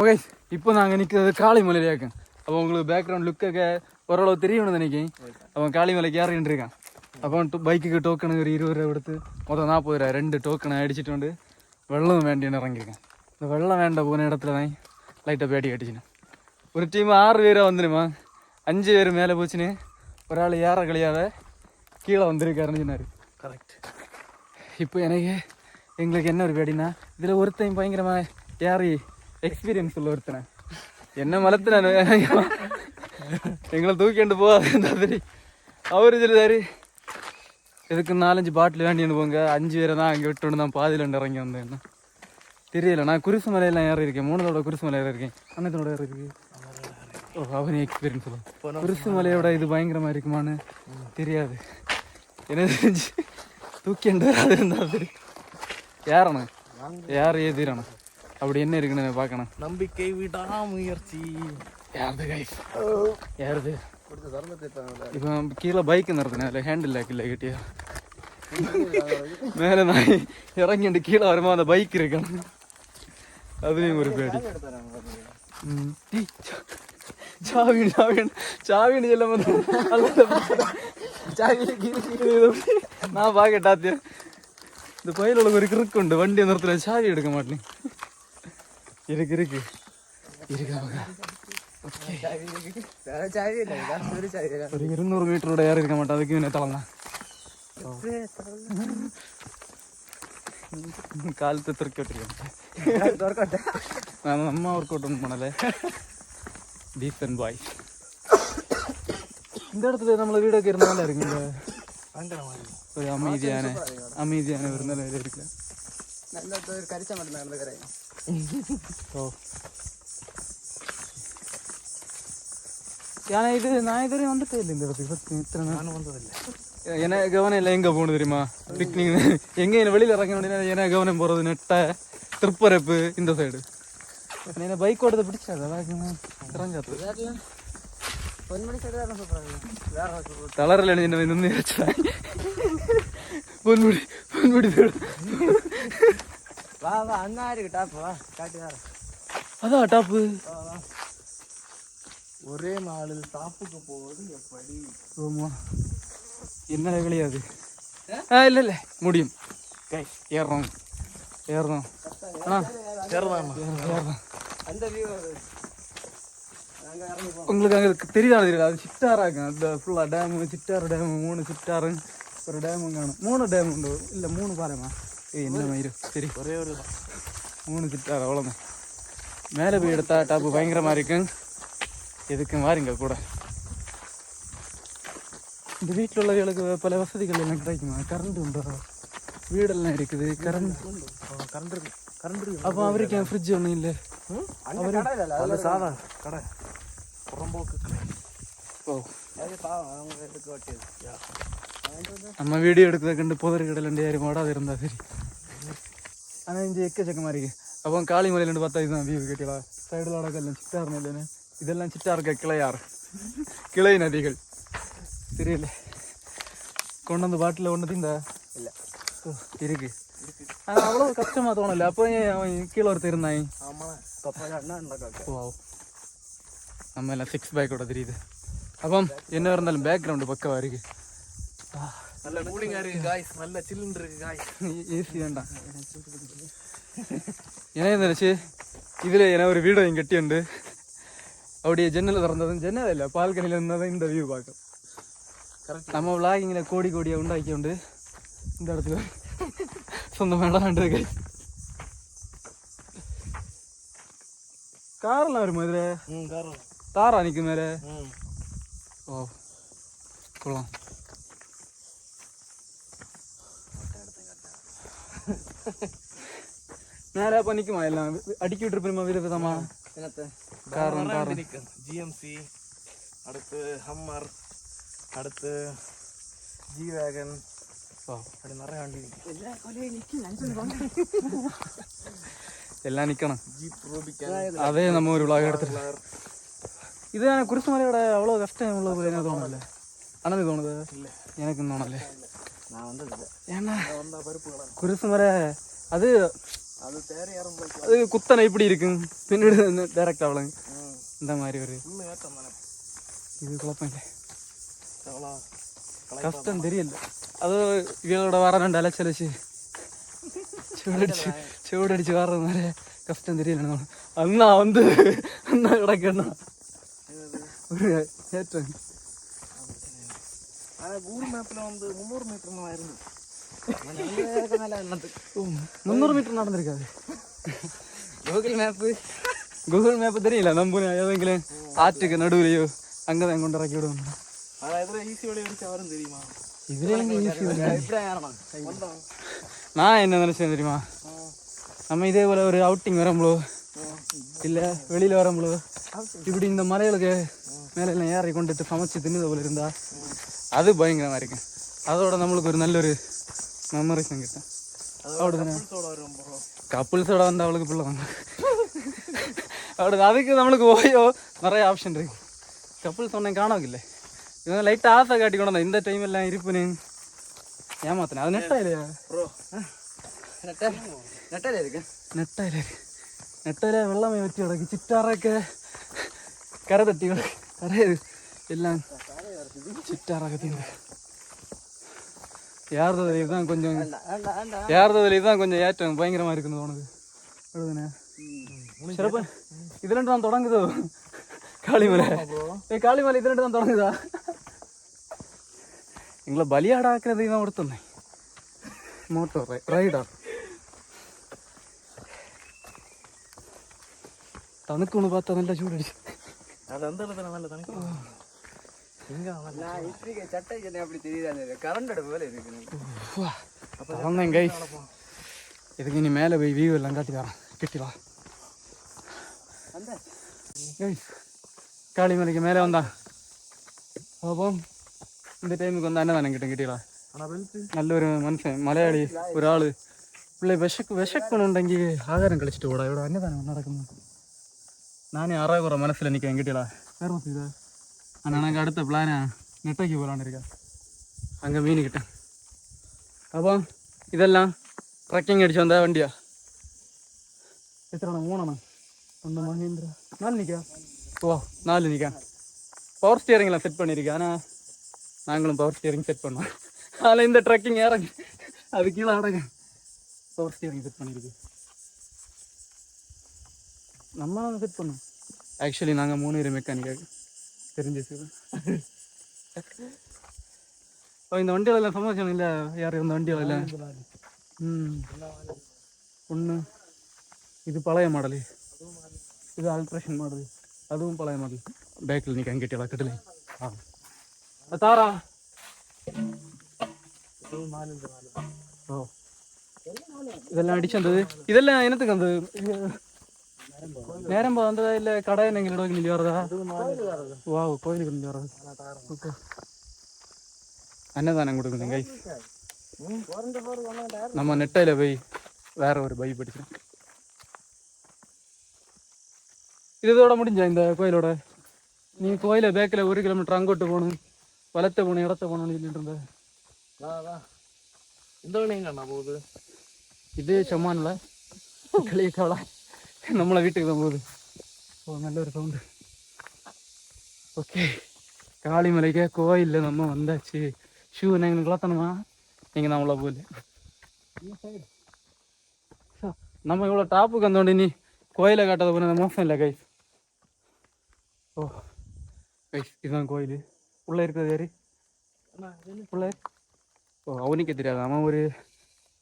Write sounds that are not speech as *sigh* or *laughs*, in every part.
Okay இப்போ நாங்கள் நிற்கிறது காளிமலையிலேயாக்கும். அப்போ உங்களுக்கு பேக்ரவுண்ட் லுக்கொക്കെ ஓரளவு தெரியணும்னு நினைக்கிறேன். அவன் காளிமலைக்கு ஏறிட்டு இருக்கான் அப்போ பைக்குக்கு டோக்கனு ஒரு இருபது ரூபா கொடுத்து மொத்தம் நாற்பது ரூபா ரெண்டு டோக்கனை அடிச்சிட்டு வந்து வெள்ளம் வேண்டியன்னு இறங்கியிருக்கேன் இந்த வெள்ளம் வேண்ட போன இடத்துல தான் லைட்டாக பேட்டி கட்டிச்சினேன். ஒரு டீம் ஆறு பேராக வந்துடுமா அஞ்சு பேர் மேலே போச்சுன்னு ஒரு ஆள் ஏற கழியாத கீழே வந்திருக்காருன்னு சொன்னார். கரெக்ட் இப்போ எனக்கு எங்களுக்கு என்ன ஒரு பேடினா இதில் ஒருத்தன் பயங்கரமாக ஏறி எக்ஸ்பீரியன்ஸ் உள்ள ஒருத்தனை. என்ன மலத்தினானு எங்களை தூக்கிண்டு போகாது சரி அவர் சொல்லுதாரு இதுக்கு நாலஞ்சு பாட்டில் வேண்டின்னு போங்க. அஞ்சு பேரை தான் அங்கே விட்டு தான் பாதியில் இறங்கி வந்தேன். தெரியல நான் குருசு மலையெல்லாம் ஏறி இருக்கேன். மூணதோட குருசு மலை ஏறி இருக்கேன். அன்னத்தோட ஏறி இருக்கு ஓ அவனே எக்ஸ்பீரியன்ஸ் சொல்லுவோம் குருசு மலையோட இது பயங்கரமாக இருக்குமான்னு தெரியாது. என்ன தெரிஞ்சு தூக்கிண்டு அது இருந்தால் சரி ஏறணும் யார் ஏதிரணும் அப்படி என்ன இருக்குன்னு பார்க்கணும் நம்பிக்கை விடாமுயற்சி யாருது கை யாருது கொடுத்த தருணத்தை தாங்க இப்போ கீழே பைக் நிறுத்தினேன் அதில் ஹேண்டில் ஆக்கில்ல கிட்டியா மேலே நான் இறங்கிட்டு கீழே வருமா அந்த பைக் இருக்கணும் அதுலேயும் ஒரு பேடி ம். டேய், சா- சாவின்னு சாவின்னு சாவின்னு சொல்ல சாவி நான் பார்க்க டாத்தியா இந்த பயில ஒரு கிறுக்கு உண்டு இருக்கு இருக்கு இருக்கு அவங்க ஒரு இருநூறு மீட்டரோட ஏற இருக்க மாட்டேன் அதுக்கு இவனை தளம் കാലത്ത് തൃക്കോട്ടില്ല നമ്മ വർക്കൗട്ടൊന്നും പോണല്ലേ ഡീസൻ ബോയ് இந்த இடத்துல നമ്മളെ വീടൊക്കെ ഇരുന്ന നല്ല ഇറങ്ങില്ല ഒരു അമീതിയാനെ അമീതിയാനെ വരുന്ന നേരെ ഇരിക്കില്ല கரிச்ச மட்டும் நடந்துக்கிறேன் ஓ ஏன்னா இது நான் இதுவரையும் வந்துட்டே இல்லை இந்த இடத்துக்கு சத்தியம் இத்தனை நானும் வந்ததில்லை எனக்கு கவனம் இல்லை எங்கே போகணும் தெரியுமா பிக்னிக் எங்கே என்ன வெளியில் இறங்க முடியாது ஏன்னா கவனம் போகிறது நெட்டை திருப்பரப்பு இந்த சைடு என்ன பைக் ஓடுறது பிடிச்சாதா இறங்காது தளரல என்ன நின்று வா வா அண்ணா இருக்கு டாப் வா காட்டி வேற. அதான் டாப்பு ஒரே நாளில் டாப்புக்கு போவது எப்படி? ஆமா. என்ன கிடையாது ஆ? இல்லை இல்லை. முடியும். கை. ஏறுறோம். ஏறுறோம். அந்த வியூ உங்களுக்கு அங்கே தெரியாத தெரியல அது சிட்டாராங்க அந்த ஃபுல்லாக டேமு சிட்டாறு டேமு மூணு சிட்டாறு ஒரு டேமும் காணும். மூணு டேம் உண்டு. இல்லை மூணு ஏய் என்ன மயிரு சரி. ஒரே ஒரு மூணு சிட்டார் அவ்வளோதான் மேலே போய் எடுத்தா டாப்பு பயங்கரமாக இருக்கும் எதுக்கு மாறிங்க கூட. இந்த வீட்டில் உள்ளவர்களுக்கு பல வசதிகள் எல்லாம் கிடைக்குமா? கரண்ட் உண்டோ? வீடெல்லாம் இருக்குது கரண்ட். கரண்ட் இருக்கு கரண்ட் இருக்கு அப்போ அவருக்கு என் ஃப்ரிட்ஜ் ஒன்றும் இல்லை அது சாதா கடை. புறம்போக்கு ஓ. நம்ம வீடியோ எடுக்கிறத கண்டு புதர் கடலண்டு யாரும் ஓடாது இருந்தா சரி. ஆனால் இங்கே எக்கச்சக்கமாக இருக்கு அப்போ காளிமலையிலேருந்து பார்த்தா இதுதான் வியூ கேட்டீங்களா சைடில் அடக்கெல்லாம் சிட்டார் இல்லைன்னு இதெல்லாம் சிட்டார்க்க கிளையார் கிளை நதிகள் தெரியல கொண்டு வந்து பாட்டில் ஒன்று இந்த இல்லை ஓ, இருக்கு ஆனால் அவ்வளோ கஷ்டமாக தோணல அப்போ ஏன் அவன் கீழே ஒருத்தர் இருந்தாங்க ஆமாம் தப்பா அண்ணா நடக்க ஓ நம்ம எல்லாம் சிக்ஸ் பேக்கோட தெரியுது அப்பம் என்ன இருந்தாலும் பேக்ரவுண்டு பக்கவா இருக்கு நல்ல கூலிங்கா இருக்கு காய்ஸ் நல்ல சில்லுன்னு இருக்கு காய்ஸ் ஏசி வேண்டாம் என்ன நினைச்சு இதில் என்ன ஒரு வீடு இங்கே கட்டியுண்டு அப்படியே ஜன்னல் திறந்ததும் ஜன்னல் இல்லை பால்கனியில் இருந்தால் இந்த வியூ பார்க்கும் கரெக்ட் நம்ம விளாகிங்கில் கோடி கோடியாக உண்டாக்கி உண்டு இந்த இடத்துல சொந்தம் வேண்டாம் கை காரெல்லாம் வருமா இதில் ம் காரம் தாரா நிற்கும் மேலே ம் ஓ கொள்ளலாம் நேராக இப்போ நிற்குமா எல்லாம் அடுக்கி விட்டுருப்போமா வித விதமா என்னத்த காரணம் காரணம் ஜிஎம்சி அடுத்து ஹம்மர் அடுத்து ஜி வேகன் ஓ அப்படி நிறைய வண்டி இருக்கு எல்லாம் நிற்கணும் ஜீப் ரூபிகன் அதே நம்ம ஒரு விழா எடுத்துட்டு இது எனக்கு குருசுமலையோட அவ்வளோ கஷ்டம் உள்ள போல எனக்கு தோணல அனது தோணுது இல்லை எனக்கும் தோணலை நான் வந்தது இல்லை ஏன்னா வந்தா பருப்பு கடை குருசுமலை அது அது தேரை ஏறும்போது அது குத்தனை இப்படி இருக்கும் பின்னாடி டேரக்ட் ஆகலாம் இந்த மாதிரி ஒரு ஃபுல்லு ஏற்றம் தானே இது குழப்பம் இல்லை எவ்வளோ கஷ்டம் தெரியல அது இவளோட வர ரெண்டு அலைச்சலிச்சு சூடடிச்சு சூடடிச்சு வர்றதுனால கஷ்டம் தெரியல அண்ணா வந்து அண்ணா கிடக்கண்ணா ஒரு ஏற்றம் ஆனால் ഗൂഗിൾ മാപ്പിൽ വന്നത് മുന്നൂറ് മീറ്റർ ആയിരുന്നു മുന്നൂറ് metre നടന്നിരിക്കാതെ. Google map. Google map തരില്ല നമ്പൂന ഏതെങ്കിലും ആറ്റൊക്കെ നടുവിലെയോ അങ്ങനെ കൊണ്ടിറക്കി വിടും നാ എന്നാ നിലച്ചാൽ തരുമാ നമ്മ ഇതേപോലെ ഒരു ഔട്ടിങ് വരുമ്പോഴോ இல்ல வெளியில வரும்பளோ இப்படி இந்த மலைகளுக்கு மேல எல்லாம் ஏறி கொண்டுட்டு சமைச்சு தின்னது போல இருந்தா அது பயங்கரமா இருக்கும் அதோட நம்மளுக்கு ஒரு நல்ல ஒரு மெமரிஸ் கிட்ட அவ்வளோதானே கப்புள்ஸோட வந்து அவளுக்கு பிள்ளை வாங்க அவ்வளோ அதுக்கு நம்மளுக்கு ஓயோ நிறைய ஆப்ஷன் இருக்கு. கப்புள்ஸ் ஒன்றும் காணவில்லை இவங்க லைட்டாக ஆசை காட்டி கொண்டு வந்தா இந்த டைம் எல்லாம் இருப்புன்னு ஏமாத்தினேன். அது நெட்டா നെട്ടയില് നെട്ടയിലെ വെള്ളമേ വെച്ച് കിടക്ക് ചിറ്റാറൊക്കെ കര തട്ടി കിടക്ക് കരയത് എല്ലാം ചിറ്റാറൊക്കെ തിന്നു ஏறுறதுல இதுதான் கொஞ்சம் ஏறுறதுல இதுதான் கொஞ்சம் ஏற்றம் பயங்கரமா இருக்குன்னு தோணுது எழுதுனே சிறப்பு இதுல தான் தொடங்குதோ காளிமலை ஏ காளிமலை இதுல தான் தொடங்குதா எங்களை பலியாடாக்குறது இவன் கொடுத்துருந்தேன் மோட்டோ ரைடர் தெரியுது கரண்ட் அடுப்பு போல இருக்கு வந்தேன் கை இதுக்கு இனி மேலே போய் வியூ எல்லாம் காட்டி தரேன் கிட்டிவா Guys, காளிமலைக்கு மேலே வந்தான் അപ്പം இந்த டைமுக்கு வந்து அன்னதானம் கிட்ட கிட்டிடா ஆனால் பெல்ட் നല്ലൊരു മനുഷ്യൻ മലയാളി ഒരാള് പുള്ളി വിശക്ക് വിശക്കണുണ്ടെങ്കിൽ ആഹാരം കളിച്ചിട്ട് കൂടാ ഇവിടെ അന്നദാനം നടക്കുന്നു நானே அறகுற மனசில் நிற்க எங்கிட்டா வேறு இது ஆனால் எனக்கு அடுத்த பிளானை நெட்டைக்கு போகலான்னு இருக்கேன். அங்கே மீன் கிட்ட அப்போ இதெல்லாம் ட்ரக்கிங் அடிச்சு வந்த வண்டியா? எத்தனை மூணண்ணா ஒன்று மகேந்திரா நாலு நிற்கா ஓ நாலு நிற்கா பவர் ஸ்டியரிங்லாம் செட் பண்ணியிருக்கேன் ஆனால் நாங்களும் பவர் ஸ்டியரிங் செட் பண்ணோம் அதில் இந்த ட்ரக்கிங் இறங்கு. அது கீழே அடங்க. பவர் ஸ்டியரிங் செட் பண்ணியிருக்கு நம்ம செட் பண்ணோம் ஆக்சுவலி நாங்கள் மூணு பேர் மெக்கானிக்காக தெரிஞ்சு வச்சுக்கிறோம் ஓ இந்த வண்டிகளெல்லாம் சமாச்சாரம் இல்லை? யார் இந்த வண்டிகளெல்லாம் ம். ஒன்று இது பழைய மாடலு இது ஆல்ட்ரேஷன் மாடல் அதுவும் பழைய மாடல் பேக்கில் நிற்க கட்டிடலாம் கட்டில. ஆ. அது தாரா. ஓ. இதெல்லாம் அடிச்சு வந்தது இதெல்லாம் என்னத்துக்கு அந்த நேரம் வந்ததா இல்ல கடை எங்களோட நின்று வரதா வா கோயிலுக்கு நின்று வரது அன்னதானம் கொடுக்கணும் கை நம்ம நெட்டையில போய் வேற ஒரு பை படிக்கிறோம் இது இதோட முடிஞ்சா இந்த கோயிலோட நீ கோயில பேக்கில் ஒரு கிலோமீட்டர் அங்கோட்டு போகணும் வளர்த்த போகணும் இடத்த போகணும்னு சொல்லிட்டு இருந்த இந்த போகுது இது சம்மான்ல கிளிய கவலை நம்மளை வீட்டுக்கு தான் போகுது ஓ நல்ல ஒரு சவுண்டு ஓகே காளிமலைக்கு கோயிலில் நம்ம வந்தாச்சு. ஷூ எங்களுக்கு வளர்த்தணுமா? நீங்கள் நம்மள போகுது நம்ம இவ்வளோ டாப்புக்கு வந்தோடனே நீ. கோயிலை காட்டாத போன மோசம் இல்லை கைஸ் ஓ கைஸ் இதுதான் கோயில். உள்ளே இருக்கிறது யாரு? உள்ளே. ஓ அவனுக்கே தெரியாது. அவன் ஒரு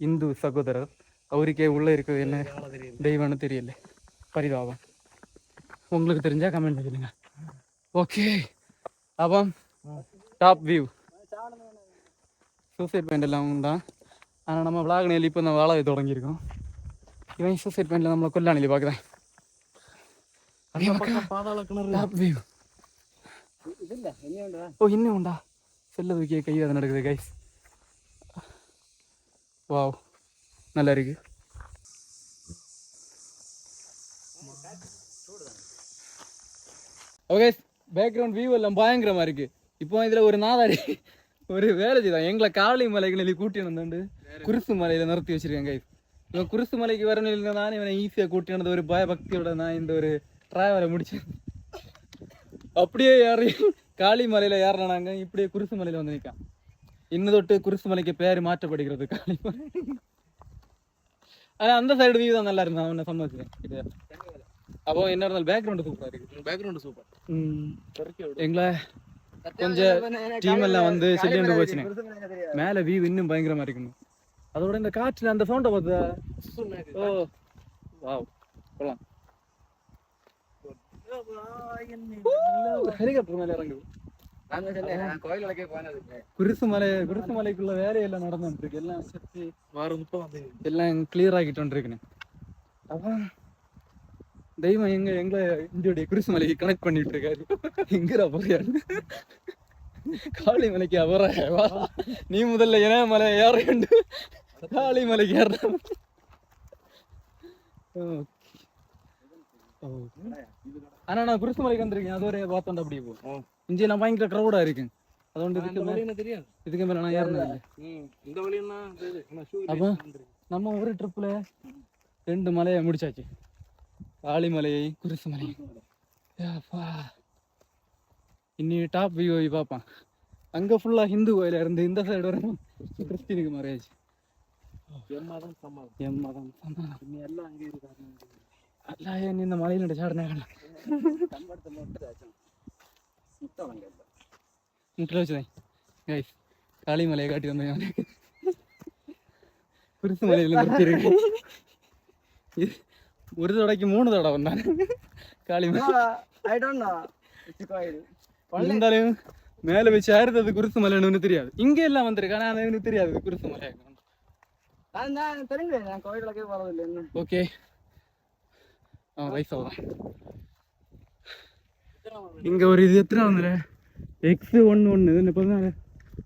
இந்து சகோதரர். அவருக்கே உள்ளே இருக்கிறது என்ன? தெய்வம்னு தெரியல. பரிதாபம். உங்களுக்கு தெரிஞ்சா கமெண்ட் பண்ணிடுங்க ஓகே அப்போ டாப் வியூ சூசைட் பாயிண்ட் எல்லாம் தான் ஆனால் நம்ம விளாக் நெல்லி இப்போ நம்ம வேலை தொடங்கியிருக்கோம். இவன் சூசைட் பாயிண்டில் நம்மளை கொல்லா நெல்லி பார்க்குறேன் டாப் வியூ ஓ இன்னும் உண்டா? செல்ல தூக்கிய கை நடக்குது கைஸ் வாவ் நல்லா இருக்குது ஓகே பேக்ரவுண்ட் வியூ எல்லாம் பயங்கரமாக இருக்கு. இப்போ இதுல ஒரு நாதாரி ஒரு வேலை செய்தான் எங்களை காவலி மலைகளில் கூட்டி வந்தாண்டு குருசு மலையில நிறுத்தி வச்சிருக்கேன் கைஸ் இவன் குருசு மலைக்கு வரணும் நான் இவனை ஈஸியாக கூட்டினது ஒரு பயபக்தியோட நான் இந்த ஒரு டிராவலை முடிச்சேன். அப்படியே ஏறி காளி மலையில ஏறினாங்க இப்படியே குருசு மலையில வந்து நிற்கான் இன்னும் தொட்டு குருசு மலைக்கு பேர் மாற்றப்படுகிறது காளி மலை. ஆனால் அந்த சைடு வியூ தான் நல்லா இருந்தான் அவனை சம்மதிச்சேன் அப்போ என்ன இருந்தாலும் பேக்ரவுண்டு சூப்பரா இருக்கு. பேக்ரவுண்ட் சூப்பர் ம். எங்களை கொஞ்சம் டீம் எல்லாம் வந்து செல்லிண்டு போச்சுனே மேல வியூ இன்னும் பயங்கரமா இருக்குங்க அதோட இந்த காற்றுல அந்த சவுண்டை பார்த்தா ஓ வாவ். கொள்ளலாம். ஹெலிகாப்டர் மேல இறங்குது நான் தான் சொன்னேன், நான் கோயில் வழக்கே போனது இல்லை. குருசு மலை குருசு மலைக்குள்ள வேலையெல்லாம் நடந்துட்டு இருக்கு. எல்லாம் எல்லாம் கிளியர் ஆகிட்டு இருக்குன்னு. அதான் தெய்வம் எங்க எங்களை இந்தியோடைய குருசுமலைக்கு கனெக்ட் பண்ணிட்டு இருக்காரு எங்கடா போறியான்னு? காளி மலைக்கு அவர நீ முதல்ல இன மலை ஏற காளி மலைக்கு ஏற ஆனா நான் குருசுமலைக்கு வந்திருக்கேன். அது வரைய பார்த்தோம் அப்படி போ. இஞ்சி நான் பயங்கர க்ரௌடா இருக்கேன். അതുകൊണ്ട് ഇതൊക്കെ അപ്പൊ நம்ம ஒரு ட்ரிப்ல ரெண்டு மலையை முடிச்சாச்சு. இல்லை ம் இந்த வழின்னா இது என்ன ஷூ அப்போ நம்ம ஒரு ட்ரிப்பில் ரெண்டு மலையை முடிச்சாச்சு ஆளிமலையை குருசு மலை ஏப்பா. இனி டாப் வியூ போய் பார்ப்பான் அங்கே ஃபுல்லாக ஹிந்து கோயில இருந்து இந்த சைடு வரும் கிறிஸ்டினுக்கு மறையாச்சு எம்மாதான் சம்மாதம் எம் மதம் சமாதம். இனி எல்லாம் அங்கே இருக்காங்க அல்லா ஏன் இந்த மலையில் சாடினா. முட்டில் வச்சுதேன். கைஸ் காளிமலையை காட்டி வந்தேன் குருசு மலையில் நிறுத்திருக்கு இது ஒரு தடவைக்கு மூணு தடவை வந்தான். Kalimalai I don't know. இது கோயில். இருந்தாலும் மேல வச்சு ஆறுறது குருசு மலைன்னு தெரியாது. இங்க எல்லாம் வந்திருக்கு ஆனா அது எனக்கு தெரியாது குருசு மலை. நான் தெரியுங்க, நான் கோயில் வழக்கே போறதில்லை இன்னும். ஓகே. ஆ ஆகுதான் இங்க ஒரு இது எத்தனை வந்துல எக்ஸ் ஒன்று ஒன்று இது பதினாலு?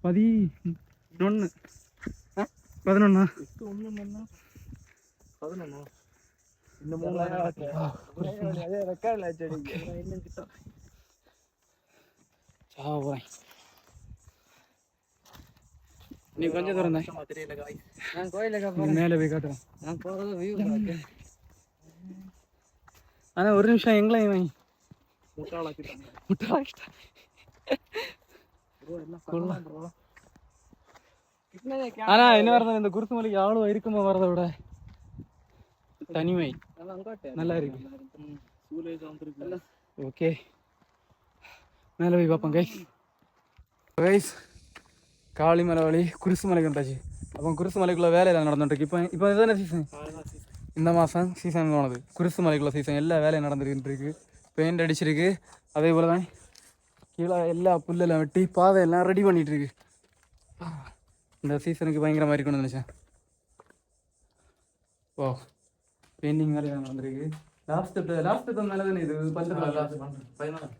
பதி ஒன்று பதினொன்னா? ஒன்றும் பதினொன்று இந்த மூணு நீ கொஞ்சம் தூரம் தான் நான் கோயிலுக்கு நீ மேலே போய் காட்டுறேன். நான் போறது view பார்க்க. ஆனா ஒரு நிமிஷம் ப்ரோ கிட்டனே ஆனா என்ன வரது இந்த குருசு மலைக்கு ஆளும் இருக்குமா வரதை விட? தனிமை. நல்லா இருக்கு. சூலேஜ் வந்துருக்கு ஓகே. மேலே போய் பார்ப்போம் கைஸ் கைஸ் காளிமலை வழி குருசு மலைக்கு வந்தாச்சு அப்போ குருசு மலைக்குள்ள வேலையெல்லாம் நடந்துட்டு இப்போ இப்போ இதுதானே சீசன் இந்த மாதம் சீசன் போனது. குருசு மலைக்குள்ள சீசன் எல்லா வேலையும் இருக்கு. பெயிண்ட் அடிச்சிருக்கு. அதே போல தான் கீழே எல்லா புல்லெல்லாம் வெட்டி பாதை எல்லாம் ரெடி பண்ணிட்டு இருக்கு. இந்த சீசனுக்கு பயங்கரமாக இருக்கும்னு நினச்சேன். ஓ பெயிண்டிங் வேலை நடந்திருக்கு லாஸ்ட் லாஸ்ட் மேலே தானே இது பத்து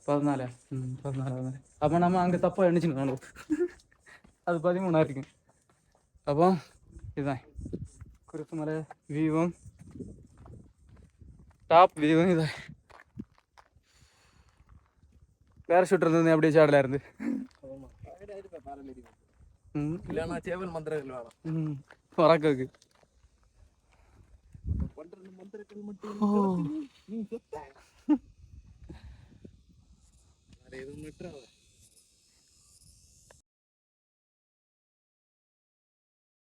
பதினாலு ம் பதினாலு அப்போ நம்ம அங்கே தப்பாக எண்ணிச்சுக்கணும் அது பதிமூணா இருக்கு அப்போ இதுதான் குருசு மலை வியூவும் டாப் வியூவும் இதான் பேராஷூட் இருந்தது அப்படியே சாடல இருந்து ம் இல்லைன்னா சேவல் மந்திரங்கள் வேணும் ம் மந்திரங்கள் மட்டும் ஓ. நீ செத்த. *laughs* வேற எதுவும் விட்டுறாத.